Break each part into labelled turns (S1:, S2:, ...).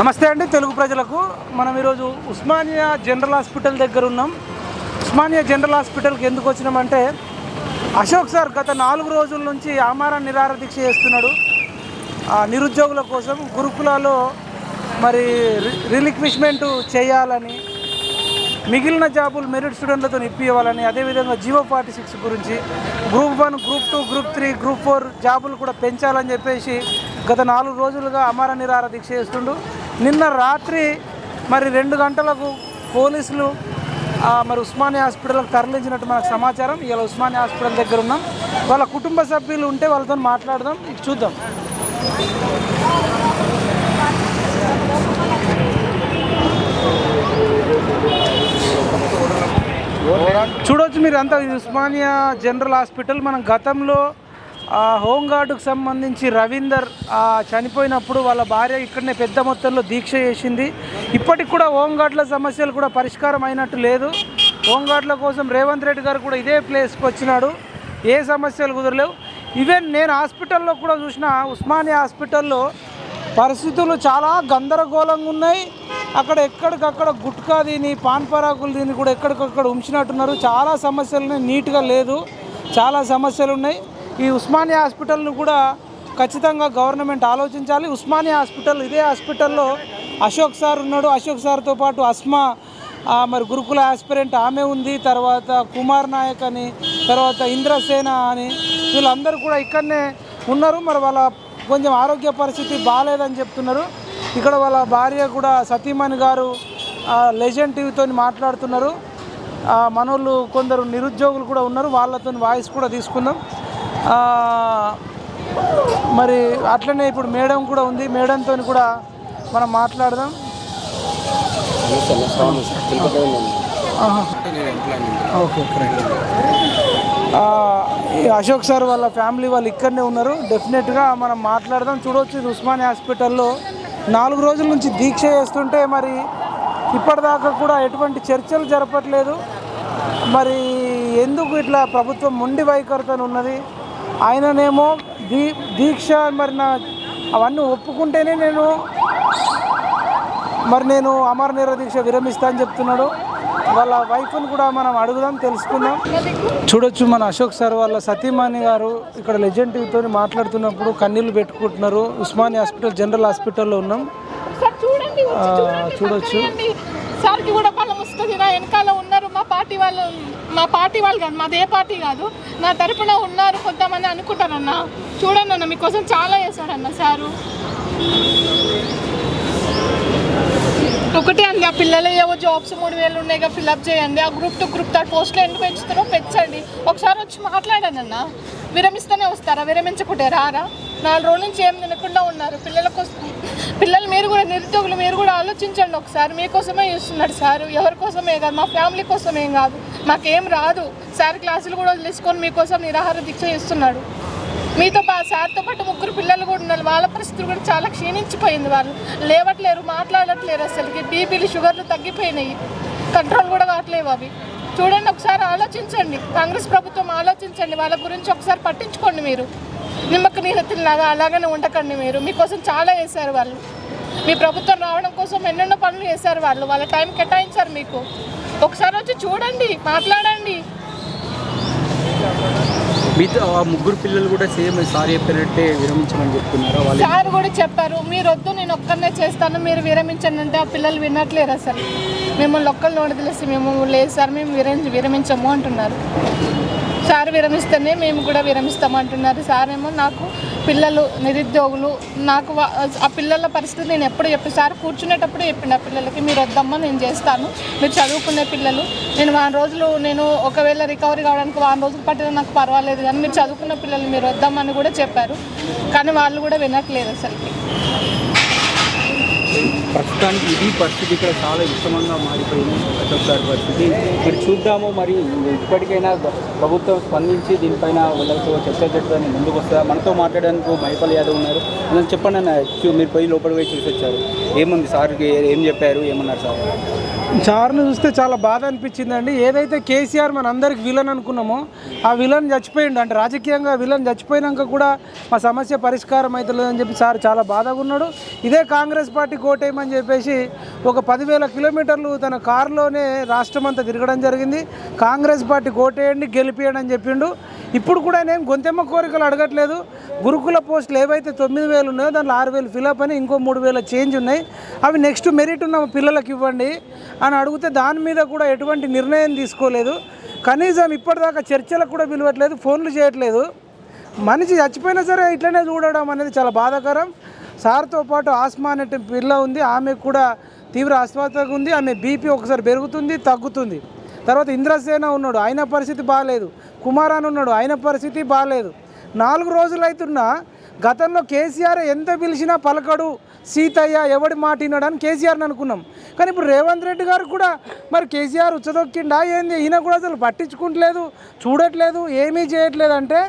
S1: నమస్తే అండి తెలుగు ప్రజలకు. మనం ఈరోజు ఉస్మానియా జనరల్ హాస్పిటల్ దగ్గర ఉన్నాం. ఉస్మానియా జనరల్ హాస్పిటల్కి ఎందుకు వచ్చినామంటే అశోక్ సార్ గత నాలుగు రోజుల నుంచి ఆమార నిరార దీక్ష చేస్తున్నాడు. ఆ నిరుద్యోగుల కోసం గురుకులాలో మరి రి- రిలిక్విష్మెంట్ చేయాలని మిగిలిన జాబులు మెరిట్ స్టూడెంట్లతో ఇప్పివ్వాలని అదేవిధంగా జియో ఫార్టీ సిక్స్ గురించి group one group two group three group four జాబులు కూడా పెంచాలని చెప్పేసి గత నాలుగు రోజులుగా అమర నిరార దీక్ష చేస్తుండు. నిన్న రాత్రి మరి రెండు గంటలకు పోలీసులు మరి ఉస్మానియా హాస్పిటల్కి తరలించినట్టు మనకు సమాచారం. ఇలా ఉస్మానియా హాస్పిటల్ దగ్గర ఉన్నాం. వాళ్ళ కుటుంబ సభ్యులు ఉంటే వాళ్ళతో మాట్లాడదాం. ఇక చూద్దాం. చూడవచ్చు మీరు అంతా. ఉస్మానియా జనరల్ హాస్పిటల్ మనం గతంలో హోంగార్డుకు సంబంధించి రవీందర్ చనిపోయినప్పుడు వాళ్ళ భార్య ఇక్కడనే పెద్ద మొత్తంలో దీక్ష చేసింది. ఇప్పటికి కూడా హోంగార్డుల సమస్యలు కూడా పరిష్కారం అయినట్టు లేదు. హోంగార్డుల కోసం రేవంత్ రెడ్డి గారు కూడా ఇదే ప్లేస్కి వచ్చినాడు. ఏ సమస్యలు కుదరలేవు. ఈవెన్ నేను హాస్పిటల్లో కూడా చూసిన ఉస్మానియా హాస్పిటల్లో పరిస్థితులు చాలా గందరగోళంగా ఉన్నాయి. అక్కడ ఎక్కడికక్కడ గుట్కా దీని పాన్ పరాకులు దీన్ని కూడా ఎక్కడికక్కడ ఉంచినట్టున్నారు. చాలా సమస్యలు ఉన్నాయి. నీట్గా లేదు. చాలా సమస్యలు ఉన్నాయి. ఈ ఉస్మానియా హాస్పిటల్ను కూడా ఖచ్చితంగా గవర్నమెంట్ ఆలోచించాలి. ఉస్మానియా హాస్పిటల్ ఇదే హాస్పిటల్లో అశోక్ సార్ ఉన్నాడు. అశోక్ సార్తో పాటు అస్మా మరి గురుకుల ఆస్పిరెంట్ ఆమె ఉంది. తర్వాత కుమార్ నాయక్ అని తర్వాత ఇంద్రసేన అని వీళ్ళందరూ కూడా ఇక్కడనే ఉన్నారు. మరి వాళ్ళ కొంచెం ఆరోగ్య పరిస్థితి బాగాలేదని చెప్తున్నారు. ఇక్కడ వాళ్ళ భార్య కూడా సతీమణి గారు లెజెండ్ టీవీతో మాట్లాడుతున్నారు. మనోళ్ళు కొందరు నిరుద్యోగులు కూడా ఉన్నారు. వాళ్ళతో వాయిస్ కూడా తీసుకుందాం. మరి అట్లనే ఇప్పుడు మేడం కూడా ఉంది. మేడంతో కూడా మనం మాట్లాడదాం. ఓకే ఈ అశోక్ సార్ వాళ్ళ ఫ్యామిలీ వాళ్ళు ఇక్కడనే ఉన్నారు. డెఫినెట్గా మనం మాట్లాడదాం. చూడవచ్చు ఇది ఉస్మానియా హాస్పిటల్లో. నాలుగు రోజుల నుంచి దీక్ష చేస్తుంటే మరి ఇప్పటిదాకా కూడా ఎటువంటి చర్చలు జరపట్లేదు. మరి ఎందుకు ఇట్లా ప్రభుత్వం మొండి వైఖరితో ఉన్నది? ఆయననేమో దీ దీక్ష మరి నా అవన్నీ ఒప్పుకుంటేనే నేను మరి నేను అమర నిర దీక్ష విరమిస్తా అని చెప్తున్నాడు వాళ్ళ వైఫ్ని కూడా మనం అడుగుదాం తెలుసుకుందాం చూడొచ్చు మన అశోక్ సార్ వాళ్ళ సతీమణి గారు ఇక్కడ లెజెండ్ టీవీతో మాట్లాడుతున్నప్పుడు కన్నీళ్ళు పెట్టుకుంటున్నారు ఉస్మానియా హాస్పిటల్ జనరల్ హాస్పిటల్లో ఉన్నాం చూడొచ్చు.
S2: పక్కనేయండి. సార్కి కూడా బలం వస్తుంది నా వెనకాల ఉన్నారు మా పార్టీ వాళ్ళు మా పార్టీ వాళ్ళు కాదు మాది ఏ పార్టీ కాదు. నా తరపున ఉన్నారు కొంతమంది అనుకుంటారన్న. చూడండి అన్న మీకోసం చాలా చేశారన్న సారు. ఒకటే అండి ఆ పిల్లలు ఏవో జాబ్స్ మూడు వేలు ఉన్నాయి ఫిల్అప్ చేయండి. ఆ గ్రూప్ టు గ్రూప్ థర్డ్ పోస్ట్లో ఎందుకు పెంచుతారో పెంచండి. ఒకసారి వచ్చి మాట్లాడండి అన్న. విరమిస్తూనే వస్తారా? విరమించకుంటే రారా? నాలుగు రోజుల నుంచి ఏం తినకుండా ఉన్నారు. పిల్లల కోసం పిల్లలు మీరు కూడా నిరుద్యోగులు మీరు కూడా ఆలోచించండి ఒకసారి. మీకోసమే చూస్తున్నాడు సార్. ఎవరి కోసమే కాదు మా ఫ్యామిలీ కోసం ఏం కాదు. మాకేం రాదు. సార్ క్లాసులు కూడా వదిలేసుకొని మీకోసం నిరాహార దీక్ష చేస్తున్నాడు. మీతో పా సార్తో పాటు ముగ్గురు పిల్లలు కూడా ఉన్నారు. వాళ్ళ పరిస్థితులు కూడా చాలా క్షీణించిపోయింది వాళ్ళు. లేవట్లేరు మాట్లాడట్లేరు అసలుకి. బీపీలు షుగర్లు తగ్గిపోయినాయి. కంట్రోల్ కూడా కావట్లేవు అవి. చూడండి ఒకసారి ఆలోచించండి. కాంగ్రెస్ ప్రభుత్వం ఆలోచించండి. వాళ్ళ గురించి ఒకసారి పట్టించుకోండి మీరు. నిమ్మక నీరెత్తిలాగా అలాగనే ఉండకండి మీరు. మీకోసం చాలా వేశారు వాళ్ళు. మీ ప్రభుత్వం రావడం కోసం ఎన్నెన్నో పనులు చేశారు వాళ్ళు. వాళ్ళ టైం కేటాయించారు మీకు. ఒకసారి వచ్చి చూడండి మాట్లాడండి.
S3: మిగతా ఆ ముగ్గురు పిల్లలు కూడా సేమ్ సారీ చెప్పినట్టే విరమించమని చెప్తున్నారు? వాళ్ళు
S2: సార్ కూడా చెప్పారు మీరు వద్దు నేను ఒక్కరినే చేస్తాను మీరు విరమించండి అంటే ఆ పిల్లలు వినట్లేరు అసలు మిమ్మల్ని ఒక్కరిని వదిలేసి మేము లేదు సార్ మేము విరమించి విరమించము అంటున్నారు. సార్ విరమిస్తేనే మేము కూడా విరమిస్తామంటున్నారు. సార్ ఏమో నాకు పిల్లలు నిరుద్యోగులు నాకు ఆ పిల్లల పరిస్థితి నేను ఎప్పుడు చెప్పి సార్ కూర్చునేటప్పుడు చెప్పిన ఆ పిల్లలకి మీరు వద్దమ్మా నేను చేస్తాను. మీరు చదువుకునే పిల్లలు. నేను వారం రోజులు నేను ఒకవేళ రికవరీ కావడానికి వారం రోజులు పట్టినా నాకు పర్వాలేదు కానీ మీరు చదువుకున్న పిల్లలు మీరు వద్దామని కూడా చెప్పారు. కానీ వాళ్ళు కూడా వినట్లేదు అసలుకి.
S3: ప్రస్తుతానికి ఇది పరిస్థితి ఇక్కడ చాలా విషమంగా మారిపోయింది అశోక్ సార్ పరిస్థితి. మీరు చూద్దాము మరి ఇప్పటికైనా ప్రభుత్వం స్పందించి దీనిపైన వాళ్ళతో చర్చ జరుపుదని ముందుకు వస్తుందా? మనతో మాట్లాడడానికి మైపల్ యాదవ్ ఉన్నారు. అసలు చెప్పండి అన్న మీరు పోయి లోపలికి పోయి చూసి వచ్చారు. ఏముంది సార్కి ఏం చెప్పారు ఏమన్నారు సార్?
S1: చారుని చూస్తే చాలా బాధ అనిపించిందండి. ఏదైతే కేసీఆర్ మన అందరికి విలన్ అనుకున్నామో ఆ విలన్ చచ్చిపోయిండు. అంటే రాజకీయంగా విలన్ చచ్చిపోయినాక కూడా మా సమస్య పరిష్కారం అవుతలేదని చెప్పి సార్ చాలా బాధగా ఉన్నాడు. ఇదే కాంగ్రెస్ పార్టీ కోటేయమని చెప్పేసి ఒక పదివేల కిలోమీటర్లు తన కారులోనే రాష్ట్రం అంతా తిరగడం జరిగింది. కాంగ్రెస్ పార్టీ కోటేయండి గెలిపియండి అని చెప్పిండు. ఇప్పుడు కూడా నేను గొంతెమ్మ కోరికలు అడగట్లేదు. గురుకుల పోస్టులు ఏవైతే తొమ్మిది వేలు ఉన్నాయో దాంట్లో ఆరు వేలు ఫిలప్ అని ఇంకో మూడు వేల చేంజ్ ఉన్నాయి. అవి నెక్స్ట్ మెరిట్ ఉన్న పిల్లలకు ఇవ్వండి. అని అడిగితే దాని మీద కూడా ఎటువంటి నిర్ణయం తీసుకోలేదు. కనీసం ఇప్పటిదాకా చర్చలకు కూడా పిలవట్లేదు ఫోన్లు చేయట్లేదు. మనిషి చచ్చిపోయినా సరే ఇట్లనే చూడడం అనేది చాలా బాధాకరం. సార్తో పాటు ఆస్మా అనే పిల్ల ఉంది ఆమె కూడా తీవ్ర అస్వస్థత ఉంది ఆమె బీపీ ఒకసారి పెరుగుతుంది తగ్గుతుంది. తర్వాత ఇంద్రసేన ఉన్నాడు ఆయన పరిస్థితి బాగాలేదు కుమారాన్ ఉన్నాడు ఆయన పరిస్థితి బాగాలేదు నాలుగు రోజులు అవుతున్నా గతంలో కేసీఆర్ ఎంత పిలిచినా పలకడు. సీతయ్య ఎవడి మాట విన్నాడని కేసీఆర్ని అనుకున్నాం. కానీ ఇప్పుడు రేవంత్ రెడ్డి గారు కూడా మరి కేసీఆర్ ఉచ్చదొక్కిండా ఏంది? ఈయన కూడా అసలు పట్టించుకుంటలేదు చూడట్లేదు ఏమీ చేయట్లేదు అంటే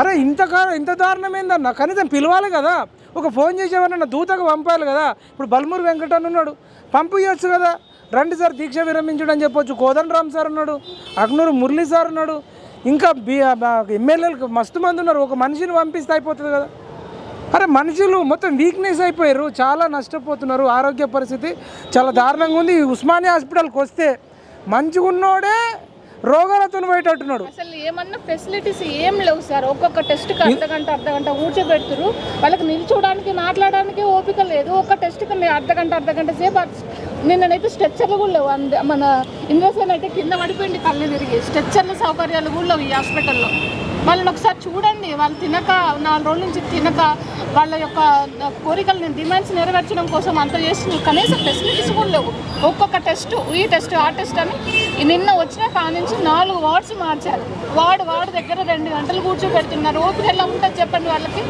S1: అరే ఇంత ఇంత దారుణం ఏందన్న కనీసం పిలవాలి కదా. ఒక ఫోన్ చేసేవారన్న దూతకు పంపాలి కదా. ఇప్పుడు బల్మూరు వెంకటన్ ఉన్నాడు పంపించచ్చు కదా. రండి సార్ దీక్ష విరమించడం అని చెప్పొచ్చు. కోదండరామ్ సార్ ఉన్నాడు అగ్నూరు మురళీ సార్ ఉన్నాడు. ఇంకా బి ఎమ్మెల్యేలకు మస్తు మంది ఉన్నారు. ఒక మనిషిని పంపిస్తే అయిపోతుంది కదా. అరే మనుషులు మొత్తం వీక్నెస్ అయిపోయారు. చాలా నష్టపోతున్నారు. ఆరోగ్య పరిస్థితి చాలా దారుణంగా ఉంది. ఈ ఉస్మానియా హాస్పిటల్కి వస్తే మంచిగా ఉన్నోడే రోగాలతో పోయేటట్టున్నాడు.
S2: అసలు ఏమన్నా ఫెసిలిటీస్ ఏం లేవు సార్. ఒక్కొక్క టెస్ట్కి అర్ధ గంట అర్ధ గంట కూర్చోబెడుతురు వాళ్ళకి నిల్చోడానికి మాట్లాడడానికి ఓపిక లేదు. ఒక్క టెస్ట్కి అర్ధ గంట అర్ధ గంట సేపు నిన్ననైతే స్ట్రెచ్చర్లు కూడా లేవు. అంద- మన ఇంద్రసేన్ అయితే కింద పడిపోయింది కళ్ళు తిరిగి. స్ట్రెచ్చర్ల సౌకర్యాలు కూడా లేవు ఈ హాస్పిటల్లో. వాళ్ళని ఒకసారి చూడండి. వాళ్ళు తినక నాలుగు రోజుల నుంచి తినక వాళ్ళ యొక్క కోరికలు డిమాండ్స్ నెరవేర్చడం కోసం అంత చేస్తున్నారు. కనీసం ఫెసిలిటీస్ కూడా లేవు. ఒక్కొక్క టెస్ట్ ఈ టెస్ట్ ఆ టెస్ట్ అని నిన్న వచ్చిన కాడ నుంచి నాలుగు వార్డ్స్ మార్చారు. వార్డు వార్డు దగ్గర రెండు గంటలు కూర్చోబెడుతున్నారు. ఓపిక ఎలా ఉంటుంది చెప్పండి వాళ్ళకి?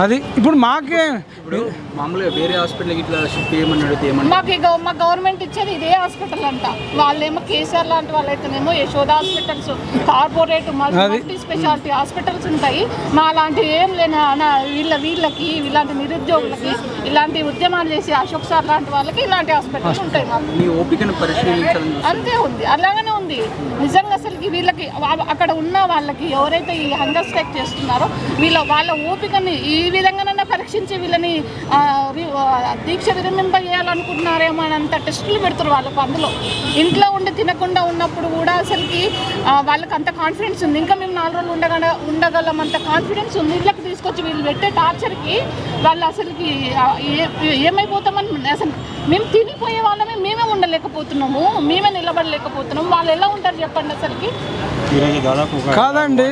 S1: అది ఇప్పుడు మాకే
S3: ఇప్పుడు మామూలుగా వేరే హాస్పిటల్కి ఇట్లా షిఫ్ట్ చేయమని అడిగితే ఏమన్నా
S2: మాకు గవ- మా గవర్నమెంట్ ఇచ్చేది ఇదే హాస్పిటల్ అంట. వాళ్ళేమో కేసీఆర్ లాంటి వాళ్ళైతేనేమో Yashoda hospitals corporate multi speciality hospitals ఉంటాయి. మా లాంటి ఏం లేని వీళ్ళ వీళ్ళకి ఇలాంటి నిరుద్యోగులకి ఇలాంటి ఉద్యమాలు చేసే అశోక్ సార్ లాంటి వాళ్ళకి ఇలాంటి హాస్పిటల్స్ ఉంటాయి మాకు. అంతే ఉంది. అలాగనే ఉంది. నిజంగా అసలుకి వీళ్ళకి అక్కడ ఉన్న వాళ్ళకి ఎవరైతే ఈ హంగర్ స్ట్రైక్ చేస్తున్నారో వీళ్ళ వాళ్ళ ఓపికని ఈ విధంగానైనా పరీక్షించి వీళ్ళని దీక్ష విరమింప చేయాలనుకుంటున్నారేమో అని అంత టెస్టులు పెడుతున్నారు వాళ్ళకు అందులో. ఇంట్లో ఉండి తినకుండా ఉన్నప్పుడు కూడా అసలుకి వాళ్ళకి అంత కాన్ఫిడెన్స్ ఉంది. ఇంకా మేము నాలుగు రోజులు ఉండగల ఉండగలం అంత కాన్ఫిడెన్స్ ఉంది. ఇళ్ళకి తీసుకొచ్చి వీళ్ళు పెట్టే టార్చర్కి వాళ్ళు అసలుకి ఏమైపోతామని అసలు మేము తినిపోయే వాళ్ళమే మేమే ఉండలేకపోతున్నాము. మేమే నిలబడలేకపోతున్నాము. వాళ్ళు ఎలా ఉంటారు చెప్పండి అసలుకి?
S4: ఈరోజు దాదాపు
S1: కాదండి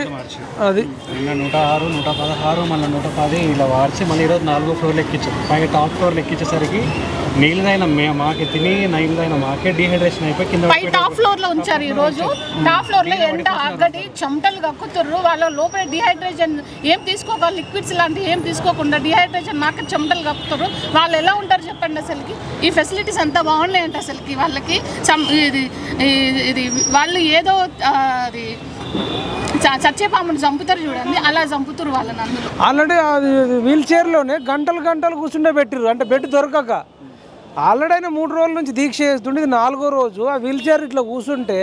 S1: అది
S4: నిన్న నూట ఆరు నూట పదహారు మళ్ళీ నూట పది ఇలా వార్చి మళ్ళీ ఈరోజు నాలుగో ఫ్లోర్లు ఎక్కించారు. పైన టాప్ ఫ్లోర్లు ఎక్కించేసరికి నీళ్ళదైన మే మాకే తిని నీళ్ళదైన మాకే డిహైడ్రేషన్ అయిపోయి కింద
S2: టాప్ ఫ్లోర్లో ఉంచారు ఈ రోజు టాప్ ఫ్లోర్ లో ఎండ అగ్గడి చెమటలు కక్కుతుర్రు వాళ్ళ లోపల డిహైడ్రేషన్ ఏం తీసుకోక లిక్విడ్స్ లాంటివి ఏం తీసుకోకుండా డిహైడ్రేషన్ మాకు చెమటలు కక్కుతారు వాళ్ళు ఎలా ఉంటారు చెప్పండి అసలుకి? ఈ ఫెసిలిటీస్ అంతా బాగున్నాయంట అసలుకి వాళ్ళకి? ఇది ఇది- వాళ్ళు ఏదో అది చ- చచ్చే పాముని చంపుతారు చూడండి అలా చంపుతారు వాళ్ళని
S1: ఆల్రెడీ అది వీల్ చైర్లోనే గంటలు గంటలు కూర్చుండే పెట్టిర్రు అంటే బెడ్ దొరకక. ఆల్రెడీ ఆయన మూడు రోజుల నుంచి దీక్ష చేస్తుండే ఇది నాలుగో రోజు ఆ వీల్ చైర్ ఇట్లా కూర్చుంటే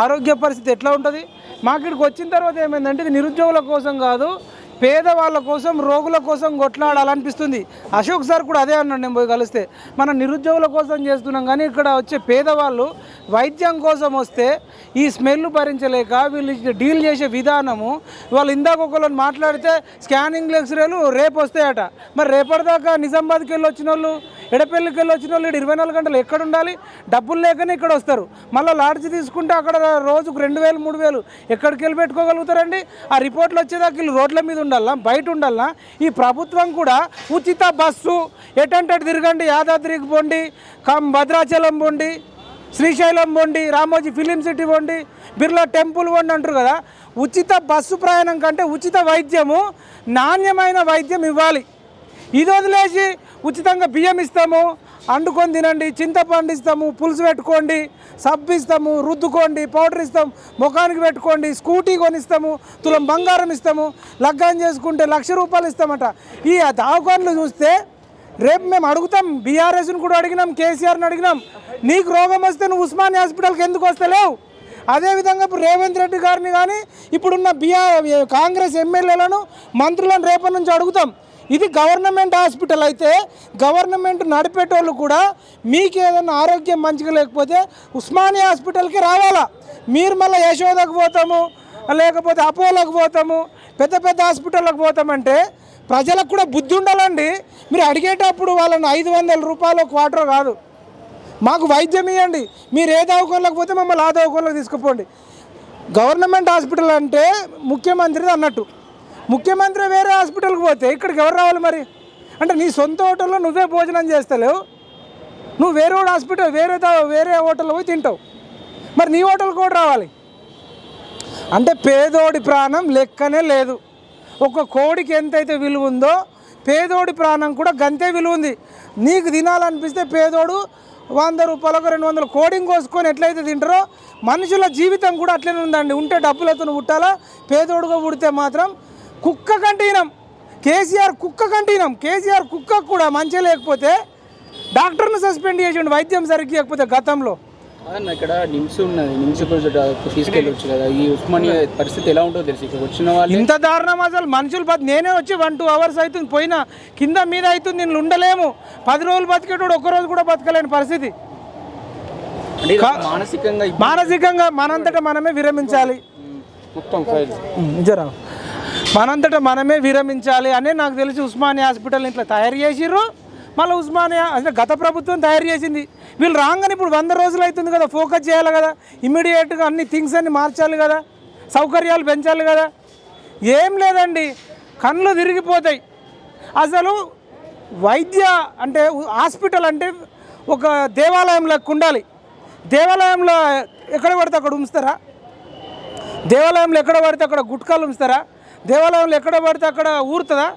S1: ఆరోగ్య పరిస్థితి ఎట్లా ఉంటుంది? మాకు ఇక్కడికి వచ్చిన తర్వాత ఏమైందంటే ఇది నిరుద్యోగుల కోసం కాదు పేదవాళ్ళ కోసం రోగుల కోసం కొట్లాడాలనిపిస్తుంది. అశోక్ సార్ కూడా అదే అన్నాడు నేను పోయి కలిస్తే. మనం నిరుద్యోగుల కోసం చేస్తున్నాం కానీ ఇక్కడ వచ్చే పేదవాళ్ళు వైద్యం కోసం వస్తే ఈ స్మెల్ భరించలేక వీళ్ళు డీల్ చేసే విధానము వాళ్ళు ఇందాక ఒకళ్ళని మాట్లాడితే స్కానింగ్ ఎక్స్రేలు రేపు వస్తాయట. మరి రేపటిదాకా నిజామాబాద్కి వెళ్ళి వచ్చిన వాళ్ళు ఎడపల్లికి వెళ్ళి వచ్చిన వాళ్ళు ఇరవై నాలుగు గంటలు ఎక్కడ ఉండాలి? డబ్బులు లేకనే ఇక్కడ వస్తారు. మళ్ళీ లాడ్జ్ తీసుకుంటే అక్కడ రోజుకు రెండు వేలు మూడు వేలు ఎక్కడికి వెళ్ళి పెట్టుకోగలుగుతారండి? ఆ రిపోర్ట్లు వచ్చేదాకా వీళ్ళు రోడ్ల మీద ఉండాలా? బయట ఉండాలా? ఈ ప్రభుత్వం కూడా ఉచిత బస్సు ఎటంటే తిరగండి యాదాద్రికి పోండి కం భద్రాచలం పోండి శ్రీశైలం పోండి రామోజీ ఫిలిం సిటీ పోండి బిర్లా టెంపుల్ పోండి అంటారు కదా? ఉచిత బస్సు ప్రయాణం కంటే ఉచిత వైద్యము నాణ్యమైన వైద్యం ఇవ్వాలి. ఇది వదిలేసి ఉచితంగా బియ్యం ఇస్తాము అండుకొని తినండి చింతపండు ఇస్తాము పులుసు పెట్టుకోండి సబ్బు ఇస్తాము రుద్దుకోండి పౌడర్ ఇస్తాము ముఖానికి పెట్టుకోండి స్కూటీ కొనిస్తాము తులం బంగారం ఇస్తాము లగ్గాం చేసుకుంటే లక్ష రూపాయలు ఇస్తామట. ఈ దావకాన్లు చూస్తే రేపు మేము అడుగుతాం బీఆర్ఎస్ని కూడా అడిగినాం కేసీఆర్ని అడిగినాం. నీకు రోగం వస్తే నువ్వు ఉస్మాని హాస్పిటల్కి ఎందుకు వస్తలేవు? అదేవిధంగా ఇప్పుడు రేవంత్ రెడ్డి గారిని కానీ ఇప్పుడున్న బీఆర్ కాంగ్రెస్ ఎమ్మెల్యేలను మంత్రులను రేపటి నుంచి అడుగుతాం. ఇది గవర్నమెంట్ హాస్పిటల్ అయితే గవర్నమెంట్ నడిపేటోళ్ళు కూడా మీకు ఏదైనా ఆరోగ్యం మంచిగా లేకపోతే ఉస్మానియా హాస్పిటల్కి రావాలా? మీరు మళ్ళీ యశోదకు పోతాము లేకపోతే అపోలోకి పోతాము పెద్ద పెద్ద హాస్పిటల్లోకి పోతామంటే ప్రజలకు కూడా బుద్ధి ఉండాలండి. మీరు అడిగేటప్పుడు వాళ్ళని ఐదు వందల రూపాయలు క్వార్టర్ కాదు మాకు వైద్యం ఇవ్వండి మీరు ఏ దవాఖానలోకి పోతే మమ్మల్ని ఆ దవాఖానలోకి తీసుకుపోండి. గవర్నమెంట్ హాస్పిటల్ అంటే ముఖ్యమంత్రిది అన్నట్టు. ముఖ్యమంత్రి వేరే హాస్పిటల్కి పోతే ఇక్కడికి ఎవరు రావాలి మరి? అంటే నీ సొంత హోటల్లో నువ్వే భోజనం చేస్తలేవు. నువ్వు వేరే హాస్పిటల్ వేరే వేరే హోటల్లో పోయి తింటావు. మరి నీ హోటల్కి కూడా రావాలి. అంటే పేదోడి ప్రాణం లెక్కనే లేదు. ఒక కోడికి ఎంతైతే విలువ ఉందో పేదోడి ప్రాణం కూడా గంతే విలువ ఉంది. నీకు తినాలనిపిస్తే పేదోడు వంద రూపాయలకు రెండు వందల కోడింగ్ కోసుకొని ఎట్లయితే తింటారో మనుషుల జీవితం కూడా అట్లనే ఉందండి. ఉంటే డబ్బులతో పుట్టాలా? పేదోడుగా పుడితే మాత్రం కుక్క కంటీనం. కేసీఆర్ కుక్క కంటీనం. కేసీఆర్ కుక్క కూడా మంచిగా లేకపోతే డాక్టర్ను సస్పెండ్ చేసిండు వైద్యం సరిగ్గా లేకపోతే గతంలో.
S3: అన్న ఇక్కడ నిమ్స్ ఉన్నది. నిమ్స్ తీసుకెళ్ళొచ్చు కదా. ఈ ఉస్మానియా పరిస్థితి ఎలా ఉంటుందో తెలుసు. ఇక్కడ వచ్చిన వాళ్ళు
S1: ఇంత దారుణం అసలు. మనుషులు నేనే వచ్చి వన్ టూ అవర్స్ అవుతుంది పోయినా కింద మీద అవుతుంది నేను ఉండలేము. పది రోజులు బతికేటోడు ఒక్క రోజు కూడా బతకలేని పరిస్థితి.
S3: మానసికంగా.
S1: మానసికంగా మనంతటా మనమే విరమించాలి.
S3: మొత్తం
S1: జరా. మనంతటా మనమే విరమించాలి అనే నాకు తెలిసి ఉస్మానియా హాస్పిటల్ ఇట్లా తయారు చేసిర్రు. మళ్ళీ ఉస్మానియా అంటే గత ప్రభుత్వం తయారు చేసింది. వీళ్ళు రాగానే ఇప్పుడు వంద రోజులు అవుతుంది కదా ఫోకస్ చేయాలి కదా ఇమీడియట్గా అన్ని థింగ్స్ అన్ని మార్చాలి కదా సౌకర్యాలు పెంచాలి కదా. ఏం లేదండి కళ్ళు తిరిగిపోతాయి అసలు వైద్య అంటే హాస్పిటల్ అంటే ఒక దేవాలయం ఉండాలి. దేవాలయంలో ఎక్కడ పడితే అక్కడ ఉంచుతారా? దేవాలయంలో ఎక్కడ పడితే అక్కడ గుట్కాలు ఉంచుతారా? దేవాలయంలో ఎక్కడ పడితే అక్కడ ఊరుతుందా?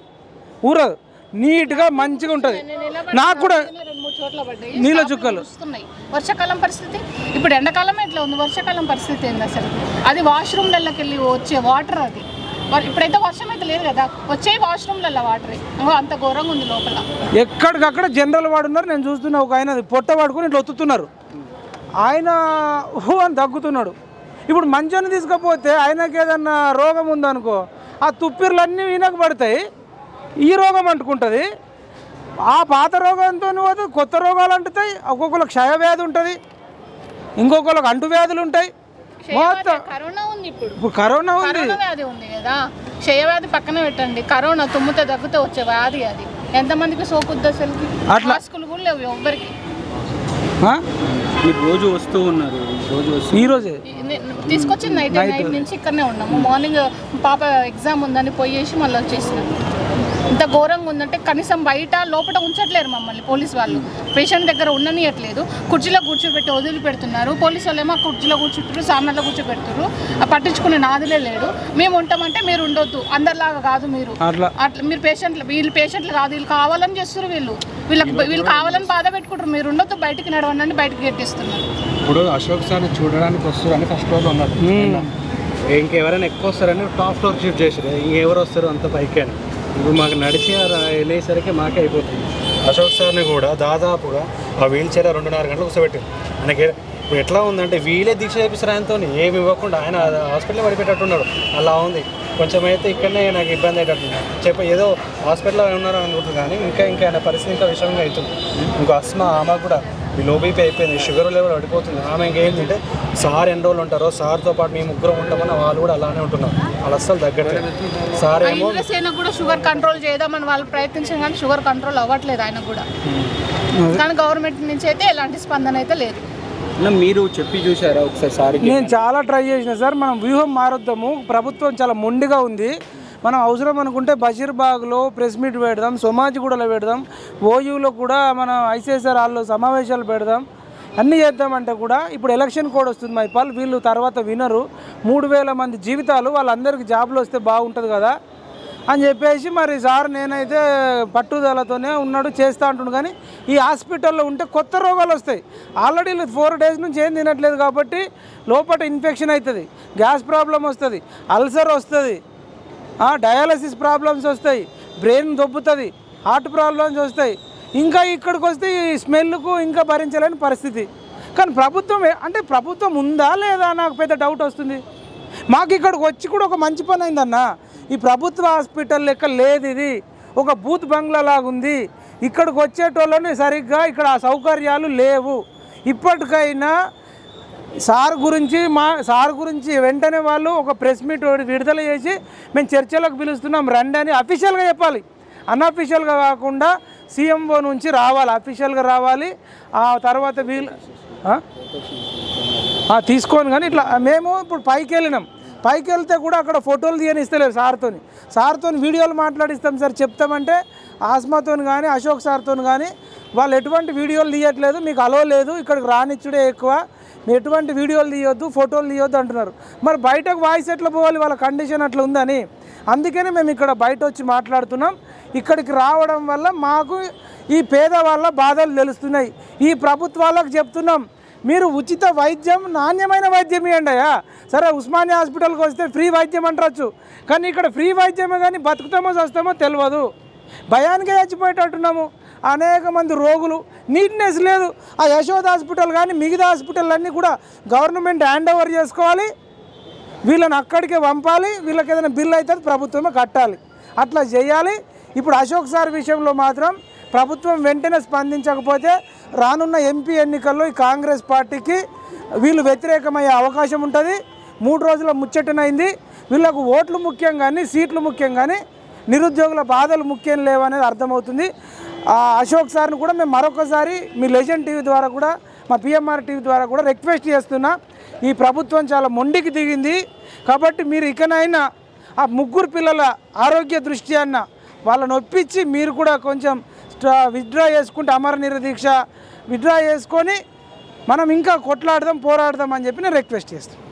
S1: ఊరదు. నీట్గా మంచిగా ఉంటుంది. నాకు కూడా నీళ్ళ చుక్కలు.
S2: వర్షాకాలం పరిస్థితి ఇప్పుడు ఎండాకాలం ఎట్లా ఉంది? వర్షాకాలం పరిస్థితి ఏంది అసలు? అది వాష్రూమ్లలోకి వెళ్ళి వచ్చే వాటర్ అది. ఇప్పుడైతే వర్షం అయితే లేదు కదా? వచ్చే వాష్రూమ్లలో వాటర్. అంత ఘోరంగా ఉంది లోపల.
S1: ఎక్కడికక్కడ జనరల్ వాడు ఉన్నారు. నేను చూస్తున్నా ఒక ఆయన అది పొట్ట వాడుకొని ఇట్లా ఒత్తుతున్నారు. ఆయన ఊ అని దగ్గుతున్నాడు ఇప్పుడు మంచోని తీసుకపోతే ఆయనకి ఏదన్నా రోగం ఉందనుకో ఆ తుప్పిర్లన్నీ ఈయనకు పడతాయి. ఈ రోగం అంటుకుంటుంది. ఆ పాత రోగంతో పోతే కొత్త రోగాలు అంటుతాయి. ఒక్కొక్కరికి క్షయవ్యాధి ఉంటుంది. ఇంకొకరికి అంటువ్యాధులు ఉంటాయి. మొత్తం
S2: కరోనా ఉంది ఇప్పుడు.
S1: కరోనా ఉంది.
S2: వ్యాధి ఉంది కదా. క్షయవ్యాధి పక్కన పెట్టండి. కరోనా తుమ్మితే దగ్గుతే వచ్చే వ్యాధి అది. ఎంతమందికి సోకుద్ది అసలు
S1: అట్లా.
S2: మాస్కులు కూడా లేవు ఎవ్వరికి?
S3: మీరు రోజు వస్తూ ఉన్నారు. రోజు వస్తూ
S1: ఈరోజే
S2: తీసుకొచ్చి నైట్ నైట్ నుంచి ఇక్కడనే ఉన్నాము. మార్నింగ్ పాప ఎగ్జామ్ ఉందని పోయేసి మళ్ళీ వచ్చేసినాం ఇంత ఘోరంగా ఉందంటే కనీసం బయట లోపల ఉంచట్లేరు మమ్మల్ని పోలీస్ వాళ్ళు. పేషెంట్ దగ్గర ఉండనియట్లేదు. కుర్చీలో కూర్చోబెట్టి వదిలి పెడుతున్నారు పోలీసు వాళ్ళు ఏమో కుర్చీలో కూర్చుంటారు సామాన్లో కూర్చోబెడుతున్నారు ఆ పట్టించుకునే నాదులే లేడు మేము ఉంటామంటే మీరు ఉండొద్దు. అందరిలాగా కాదు మీరు.
S1: అట్లా.
S2: అట్లా మీరు పేషెంట్లు వీళ్ళు పేషెంట్లు కాదు. వీళ్ళు కావాలని చేస్తారు వీళ్ళు. వీళ్ళకి వీళ్ళు కావాలని బాధ పెట్టుకుంటారు మీరు ఉండొద్దు బయటికి నడవండి బయటికి గెట్టిస్తున్నారు.
S4: ఇప్పుడు అశోక్ సార్ని చూడడానికి వస్తారని ఫస్ట్ ఫ్లోర్లో ఉన్నారు ఇంకెవరైనా ఎక్కువ వస్తారని టాప్ ఫ్లోర్ షిఫ్ట్ చేశారు. ఇంకెవరు వస్తారు అంత పైకి అని. ఇప్పుడు మాకు నడిచి వెళ్ళేసరికి మాకే అయిపోతుంది. అశోక్ సార్ని కూడా దాదాపుగా ఆ వీల్ చైర్ రెండున్నర గంటలు కూర్చోబెట్టారు. ఆయనకి ఇప్పుడు ఎట్లా ఉందంటే వీలే దీక్ష చేపిస్తారు ఆయనతో ఏమి ఇవ్వకుండా ఆయన హాస్పిటల్ పడిపెట్టట్టున్నాడు అలా ఉంది. కొంచెం అయితే ఇక్కడనే నాకు ఇబ్బంది అయ్యేటట్టుంది. చెప్ప ఏదో హాస్పిటల్లో ఉన్నారు అనుకుంటుంది కానీ ఇంకా ఇంకా ఆయన పరిస్థితి ఇంకా విషమంగా అవుతుంది. ఇంకో అస్మా ఆమె కూడా ఈ లో బీపీ అయిపోయింది. షుగర్ లెవెల్ పడిపోతుంది. ఆమె ఇంకేంటంటే సార్ ఎన్ని రోజులు ఉంటారో సార్తో పాటు మేము ముగ్గురం ఉంటామని వాళ్ళు కూడా అలానే ఉంటున్నారు. వాళ్ళు అస్సలు తగ్గట్లేదు సార్ ఏమో
S2: కూడా షుగర్ కంట్రోల్ చేద్దామని వాళ్ళు ప్రయత్నించారు కానీ షుగర్ కంట్రోల్ అవ్వట్లేదు ఆయన కూడా. కానీ గవర్నమెంట్ నుంచి అయితే ఎలాంటి స్పందన అయితే లేదు.
S3: మీరు చెప్పి చూసారా ఒకసారి సార్కి?
S1: నేను చాలా ట్రై చేసిన సార్ మనం వ్యూహం మారుద్దాము. ప్రభుత్వం చాలా మొండిగా ఉంది. మనం అవసరం అనుకుంటే బషీర్బాగ్లో ప్రెస్ మీట్ పెడదాం సోమాజిగూడలో పెడదాం ఓయూలో కూడా మనం ఐసీఎస్ఆర్ హాల్లో సమావేశాలు పెడదాం అన్నీ చేద్దామంటే కూడా ఇప్పుడు ఎలక్షన్ కోడ్ వస్తుంది మైపాల్ వీళ్ళు తర్వాత వినరు. మూడు వేల మంది జీవితాలు వాళ్ళందరికీ జాబ్లు వస్తే బాగుంటుంది కదా అని చెప్పేసి మరి సార్ నేనైతే పట్టుదలతోనే ఉన్నాడు చేస్తా అంటుండు. కానీ ఈ హాస్పిటల్లో ఉంటే కొత్త రోగాలు వస్తాయి. ఆల్రెడీ ఫోర్ డేస్ నుంచి ఏం తినట్లేదు కాబట్టి లోపల ఇన్ఫెక్షన్ అవుతుంది గ్యాస్ ప్రాబ్లం వస్తుంది అల్సర్ వస్తుంది డయాలసిస్ ప్రాబ్లమ్స్ వస్తాయి బ్రెయిన్ దొబ్బుతుంది హార్ట్ ప్రాబ్లమ్స్ వస్తాయి. ఇంకా ఇక్కడికి వస్తే ఈ స్మెల్కు ఇంకా భరించలేని పరిస్థితి. కానీ ప్రభుత్వం అంటే ప్రభుత్వం ఉందా లేదా నాకు పెద్ద డౌట్ వస్తుంది. మాకు ఇక్కడికి వచ్చి కూడా ఒక మంచి పని అయిందన్న. ఈ ప్రభుత్వ హాస్పిటల్ లెక్క లేదు ఇది. ఒక బూత్ బంగ్లా లాగా ఉంది ఇక్కడికి వచ్చేటోళ్ళని సరిగ్గా ఇక్కడ ఆ సౌకర్యాలు లేవు. ఇప్పటికైనా సార్ గురించి మా సార్ గురించి వెంటనే వాళ్ళు ఒక ప్రెస్ మీట్ విడుదల చేసి మేము చర్చలకు పిలుస్తున్నాం రండి అని అఫీషియల్గా చెప్పాలి. అన్అఫీషియల్గా కాకుండా సీఎంఓ నుంచి రావాలి అఫీషియల్గా రావాలి. ఆ తర్వాత వీళ్ళు తీసుకోను కానీ ఇట్లా మేము ఇప్పుడు పైకి వెళ్ళినాం పైకి వెళ్తే కూడా అక్కడ ఫోటోలు తీయని ఇస్తలేరు సార్తోని. సార్తోని వీడియోలు మాట్లాడిస్తాం సార్ చెప్తామంటే ఆస్మాతో కానీ అశోక్ సార్తోని కానీ వాళ్ళు ఎటువంటి వీడియోలు తీయట్లేదు మీకు అలో లేదు ఇక్కడికి రానిచ్చుడే ఎక్కువ. మీరు ఎటువంటి వీడియోలు తీయొద్దు ఫోటోలు తీయొద్దు అంటున్నారు. మరి బయటకు వాయిస్ ఎట్లా పోవాలి? వాళ్ళ కండిషన్ అట్లా ఉందని. అందుకనే మేము ఇక్కడ బయట వచ్చి మాట్లాడుతున్నాం. ఇక్కడికి రావడం వల్ల మాకు ఈ పేదవాళ్ళ బాధలు తెలుస్తున్నాయి. ఈ ప్రభుత్వాలకు చెప్తున్నాం మీరు ఉచిత వైద్యం నాణ్యమైన వైద్యం ఇవ్వండి అయ్యా. సరే ఉస్మానియా హాస్పిటల్కి వస్తే ఫ్రీ వైద్యం అంటవచ్చు కానీ ఇక్కడ ఫ్రీ వైద్యమే కానీ బతుకుతామో చస్తామో తెలియదు భయానికే చచ్చిపోయేటట్టున్నాము. అనేక మంది రోగులు నీట్నెస్ లేదు. ఆ యశోద హాస్పిటల్ కానీ మిగతా హాస్పిటల్ అన్నీ కూడా గవర్నమెంట్ హ్యాండ్ ఓవర్ చేసుకోవాలి. వీళ్ళని అక్కడికే పంపాలి. వీళ్ళకి ఏదైనా బిల్ అయితే ప్రభుత్వమే కట్టాలి. అట్లా చేయాలి. ఇప్పుడు అశోక్ సార్ విషయంలో మాత్రం ప్రభుత్వం వెంటనే స్పందించకపోతే రానున్న ఎంపీ ఎన్నికల్లో ఈ కాంగ్రెస్ పార్టీకి వీళ్ళు వ్యతిరేకమయ్యే అవకాశం ఉంటుంది. మూడు రోజుల ముచ్చటనైంది. వీళ్ళకు ఓట్లు ముఖ్యం కానీ సీట్లు ముఖ్యం కానీ నిరుద్యోగుల బాధలు ముఖ్యం లేవనేది అర్థమవుతుంది. ఆ అశోక్ సార్ని కూడా మేము మరొకసారి మీ లెజెండ్ టీవీ ద్వారా కూడా మా పిఎంఆర్ టీవీ ద్వారా కూడా రిక్వెస్ట్ చేస్తున్నా. ఈ ప్రభుత్వం చాలా మొండికి దిగింది. కాబట్టి మీరు ఇకనైనా ఆ ముగ్గురు పిల్లల ఆరోగ్య దృష్ట్యాన్న వాళ్ళని ఒప్పించి మీరు కూడా కొంచెం విత్డ్రా చేసుకుంటే అమర నిరదీక్ష విత్డ్రా చేసుకొని మనం ఇంకా కొట్లాడదాం పోరాడదాం అని చెప్పి నేను రిక్వెస్ట్ చేస్తాను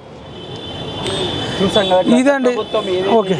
S1: ఇదండి. ఓకే.